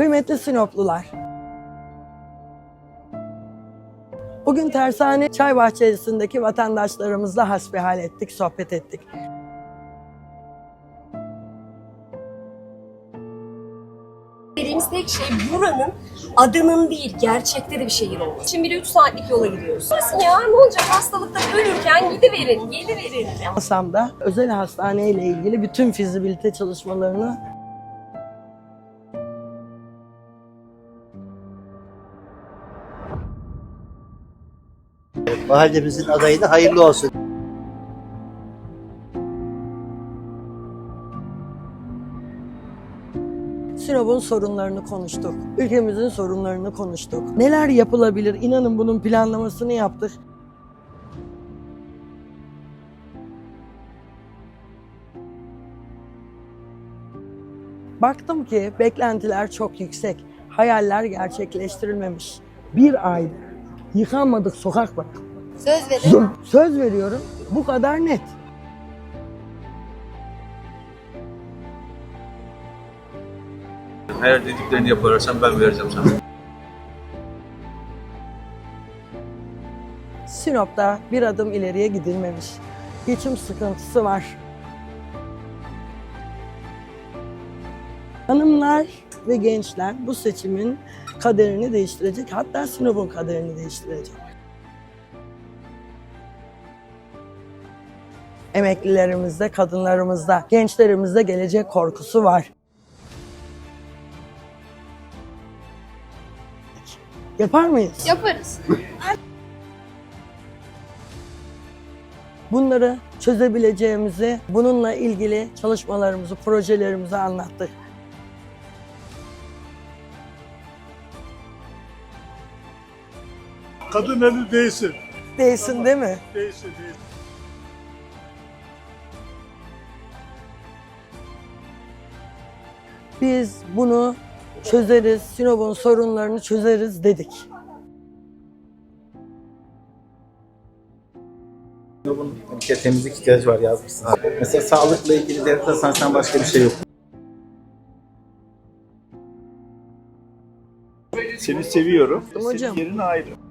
Kıymetli Sinoplular. Bugün Tersane Çay Bahçesi'ndeki vatandaşlarımızla hasbihal ettik, sohbet ettik. Dediğimiz tek şey buranın adının değil, gerçekte de bir şehir olması. Şimdi bir 3 saatlik yola gidiyoruz. Nasıl ya ne olacak hastalıkta ölürken gidiverin, geliverin. Masamda özel hastane ile ilgili bütün fizibilite çalışmalarını Mahallemizin adayı da hayırlı olsun. Sinop'un sorunlarını konuştuk. Ülkemizin sorunlarını konuştuk. Neler yapılabilir? İnanın bunun planlamasını yaptık. Baktım ki beklentiler çok yüksek. Hayaller gerçekleştirilmemiş. Bir ayda yıkanmadık sokak bak. Söz verin. Söz veriyorum bu kadar net. Eğer dediklerini yaparsan ben vereceğim sana. Sinop'ta bir adım ileriye gidilmemiş. Geçim sıkıntısı var. Hanımlar ve gençler bu seçimin kaderini değiştirecek. Hatta Sinop'un kaderini değiştirecek. Emeklilerimizde, kadınlarımızda, gençlerimizde gelecek korkusu var. Yapar mıyız? Yaparız. Bunları çözebileceğimizi, bununla ilgili çalışmalarımızı, projelerimizi anlattık. Kadın eli değilsin. Değilsin değil mi? Değilsin değil. Biz bunu çözeriz, Sinop'un sorunlarını çözeriz dedik. Bunun bir kere temizlik ihtiyacı var yazmışsın. Mesela sağlıkla ilgili devlet hastanesinden başka bir şey yok. Seni seviyorum. Hocam. Senin yerin ayrı.